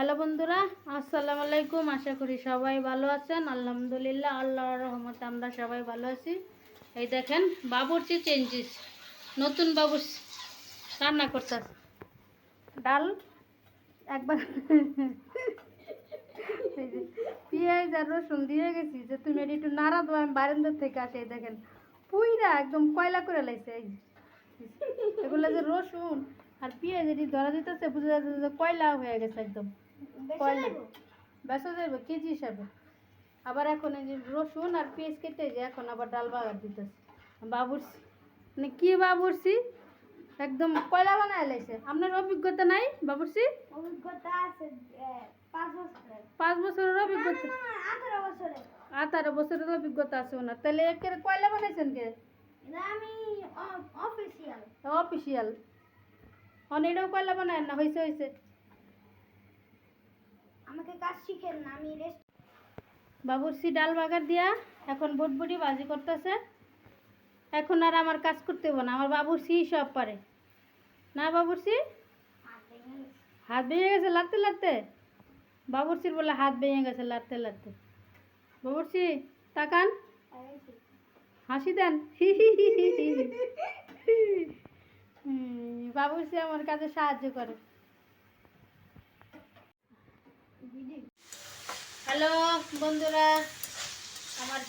Hello বন্ধুরা, আসসালামু আলাইকুম। আশা করি সবাই ভালো আছেন। আলহামদুলিল্লাহ, আল্লাহর রহমতে আমরা সবাই ভালো আছি। এই দেখেন, বাবুর্চি চেঞ্জিস। নতুন বাবুর রান্না করতে ডাল, একবার পেঁয়াজ আর রসুন দিয়ে গেছি। যে তুমি এটি একটু নাড়া দেবো আমি বারান্দার থেকে আসে, এই দেখেন। পুইরা একদম কয়লা করে লাইছে, এই এগুলো যে রসুন আর পেঁয়াজ এটি ধরা দিতেছে, বুঝে যাচ্ছে যে কয়লা হয়ে গেছে একদম। বেসা যাবে কেজি হিসাবে। আবার এখন এই যে রসুন আর পেঁয়াজ কেটে যে এখন আবার ডাল বাগার দিতেছে। বাবুরসি মানে কি বাবুরসি একদম কয়লা বানায় লাইছে। আপনার অভিজ্ঞতা নাই বাবুরসি অভিজ্ঞতা আছে পাঁচ বছরের। অভিজ্ঞতা? আঠারো বছরের। অভিজ্ঞতা আছে ওনার। তাহলে একের কয়লা বানাইছেন কে? অফিসিয়াল। অফিসিয়াল। অনেকটাও কয়লা বানায় না হয়েছে হয়েছে আমাকে কাজ শিখেন না আমি রেস্ট বাবুরসি ডাল বাগার দিয়া এখন বটবটি বাজি করতেছে। এখন আর আমার কাজ করতে হবে না আমার বাবুরসি সব পারে। না বাবুরসি হাত ভেঙে গেছে। লাড়তে লাড়তে? বাবুরসির বলে হাত ভেঙে গেছে লাড়তে লাড়তে। বাবুরসি তাকান। হাসি দেন। বাবুরসি আমার কাজে সাহায্য করে। হ্যালো বন্ধুরা, আমার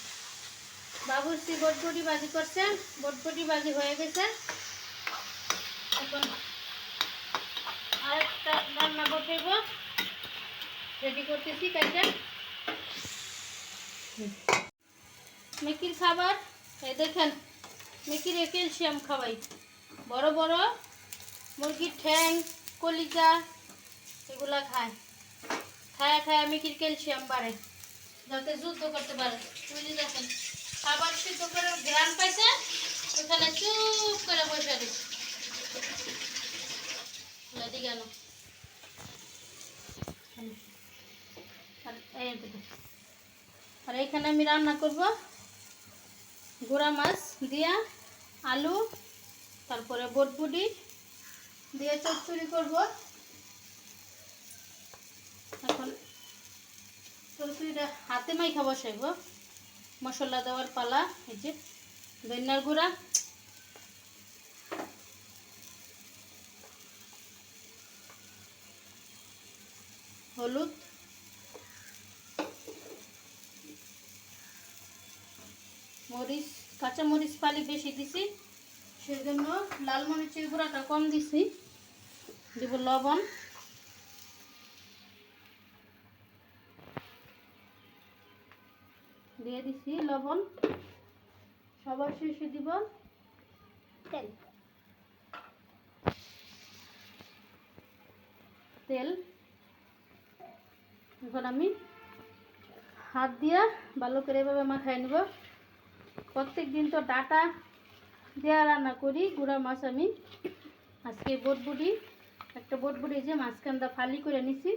বাবুর্চি বটবটি বাজি করছে, বটবটি বাজি হয়ে গেছে। এখন আরেকটা রান্না রেডি করতেছি, কাইটা। মেকির খাবার, এই দেখেন, মেকির ক্যালসিয়াম খাওয়াই। বড় বড় মুরগির ঠ্যাং, কলিজা, এগুলা খায়। খায়া খায়া মিকির ক্যালসিয়াম বাড়ে? যাতে যুদ্ধ করতে পারে। বুঝলি দেখেন, খাবার সিদ্ধ করে ঘ্রাণ পাইছে, ওখানে চুপ করে বসে দিচ্ছে গেল আর এই দেখো। আর এখানে আমি রান্না করব গুঁড়া মাছ দিয়া, আলু, তারপরে বটবুটি দিয়ে চচ্চড়ি করব। এখন তরকারিটা হাতে মাইখা মশলা দেওয়ার পালা, এই যে ধনিয়ার গুঁড়া। হলুদ। মরিচ, কাঁচা মরিচ পালি বেশি দিছি সেই জন্য লাল মরিচের গুঁড়াটা কম দিছি। দিব লবণ। দিয়ে দিছি লবণ। সবার শেষে দিব তেল। তেল। এখন আমি হাত দিয়া ভালো করে এভাবে মাখাই নিব। প্রত্যেক দিন তো ডাটা দেওয়া রান্না করি, গুঁড়া মাছ আমি। আজকে বটবুটি, একটা বটবুটি যে মাঝখানটা ফালি করে নিছি।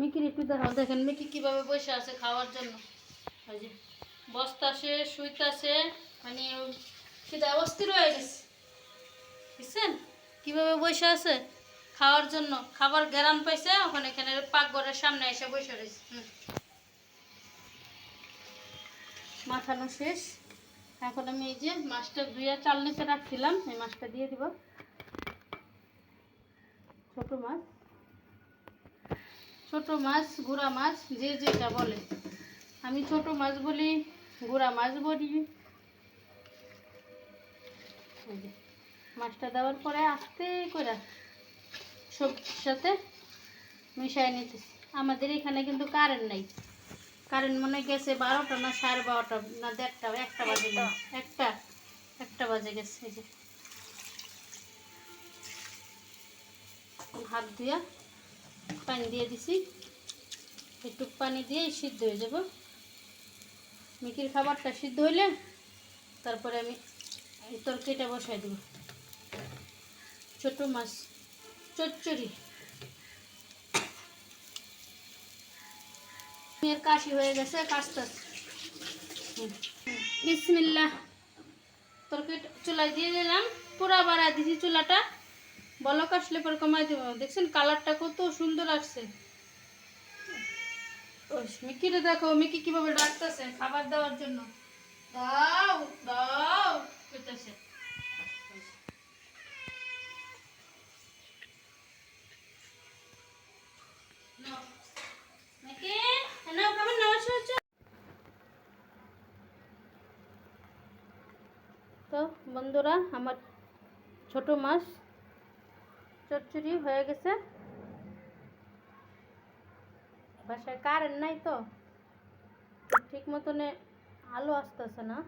মিকির একটু দেখাও দেখেন। মিকি কীভাবে বসে আছে খাওয়ার জন্য? ওই যে বসতাছে শুইতাছে মানে সেটা অস্থির হয়ে গেছে। বুঝছেন? কীভাবে বসে আছে? খাওয়ার জন্য। খাবার গ্যারান পাইছে ওখানে এখানে পাকঘরের সামনে এসে বসে রয়েছে। মাখানো শেষ। এখন আমি এই যে মাছটা ধুয়ে চাল নিচে রাখছিলাম এই মাছটা দিয়ে দিব। ছোট মাছ। ছোট মাছ, গুড়া মাছ, যে যেটা বলে। আমি ছোট মাছ বলি, গুড়া মাছ বলি। মাছটা দেওয়ার পরে আস্তে করে সবজির সাথে মিশাই নিতেছি। আমাদের এখানে কিন্তু কারেন্ট নাই। কারেন্ট মনে গেছে বারোটা না সাড়ে বারোটা না দেড়টা, একটা বাজে একটা একটা বাজে গেছে, এই যে। হাত দিয়া পানি দিয়ে দিছি। একটু পানি দিয়ে সিদ্ধ হয়ে যাব। মিকির খাবারটা সিদ্ধ হইলে তারপরে আমি তরকারিটা বসাই দেব। ছোট মাছ, চচ্চড়ি। মেয়ের কাশি হয়ে গেছে কাশতে বিসমিল্লাহ। তরকারি চুলায় দিয়ে দিলাম। পুরা বাড়া দিছি চুলাটা। বলক আসলে পরে কমাই দেবো। দেখছেন কালারটা কত সুন্দর আসছে। মিকিরে দেখো, মিকি কীভাবে ডাকতেছে খাবার দেওয়ার জন্য। দাও দাও। তো বন্ধুরা, আমার ছোট মাছ চচ্চড়ি হয়ে গেছে। বাসায় কারেন্ট নাই তো ঠিক মতনে আলো আসতেছে না।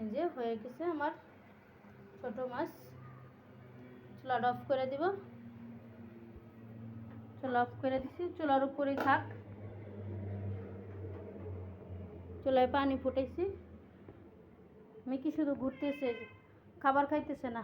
এই যে হয়ে গেছে আমার ছোট মাছ। চুলাটা অফ করে দিব। চুলা অফ করে দিছি, চুলার উপরেই থাক। চুলায় পানি ফুটাইছি। মিকি শুধু ঘুরতেছে, খাবার খাইতেছে না।